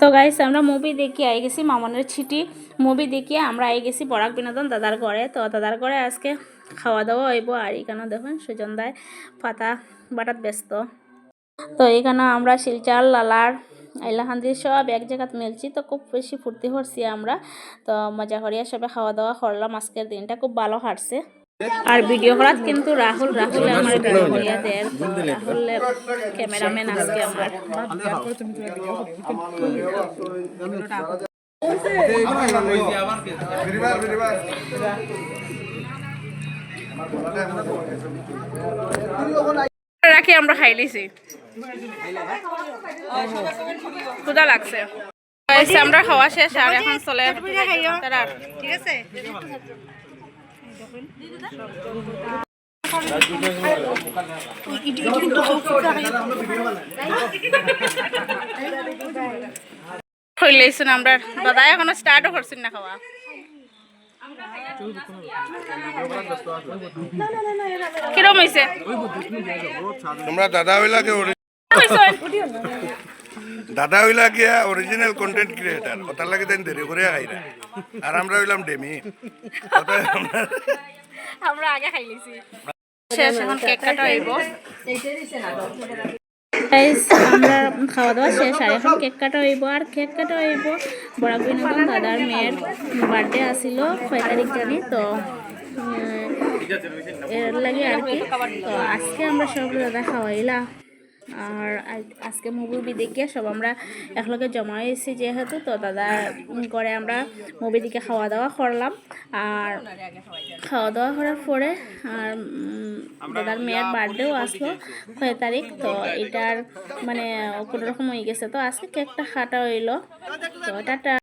তো গাইস আমরা মুভি দেখি, আই গেছি মামনের ছিটি। মুভি দেখি, আমরা আই গেছি পরাগ বিনোদন দাদার ঘরে। তো দাদার ঘরে আজকে খাওয়া দাওয়া হইব, আর এখানে দেখুন সুজন দায় পাতা বাটাত ব্যস্ত। তো এখানে আমরা শিলচার, লালার, আইলাহান্দির সব এক জায়গাত মিলছি, তো খুব বেশি ফুর্তি করছি আমরা। তো মজা করিয়া সবে খাওয়া দাওয়া করলাম, আজকের দিনটা খুব ভালো হাঁটছে। আর ভিডিও করাত কিন্তু রাহুল রাহুল আমার ভিডিও করিয়া দেয়। রাহুল ক্যামেরাম্যান আজকে আমার। রাখি আমরা খাই লিছি। ক্ষুদা লাগছে। আমরা খাওয়া শেষ আর এখন চলে ঠিক আছে? আমরা দাদা এখনও স্টার্টও করছেন না খাওয়া। কিরম হয়েছে তোমরা দাদা হইলাকে দাদা হইলা গিয়া অরিজিনাল কন্টেন্ট ক্রিয়েটার ওটার লাগে তাই দেরি করে খাইরা আর আমরা হইলাম ডেমি আমরা- আমরা আগে খাই লিছি। শেষ এখন কেক কাটা হইব। আমরা খাওয়া দাওয়া শেষ আর এখন কেক কাটা হইব। আর কেক কাটা হইব বড় বিনোদন দাদার মেয়ের বার্থডে আসিল ছয় তারিখ জানি তো এর লাগে আর কি। তো আজকে আমরা সব দাদা খাওয়াইলা। আর আজকে মুভি দেখে সব আমরা একলগে জমা হয়েছি যেহেতু, তো দাদা করে আমরা মুভি দিকে খাওয়া দাওয়া করলাম। আর খাওয়া দাওয়া করার পরে আর দাদার মেয়ের বার্থডেও আসলো ছয় তারিখ, তো এটার মানে কোনো রকম হয়ে গেছে। তো আজকে কেকটা খাটা হইল। তো টাটা।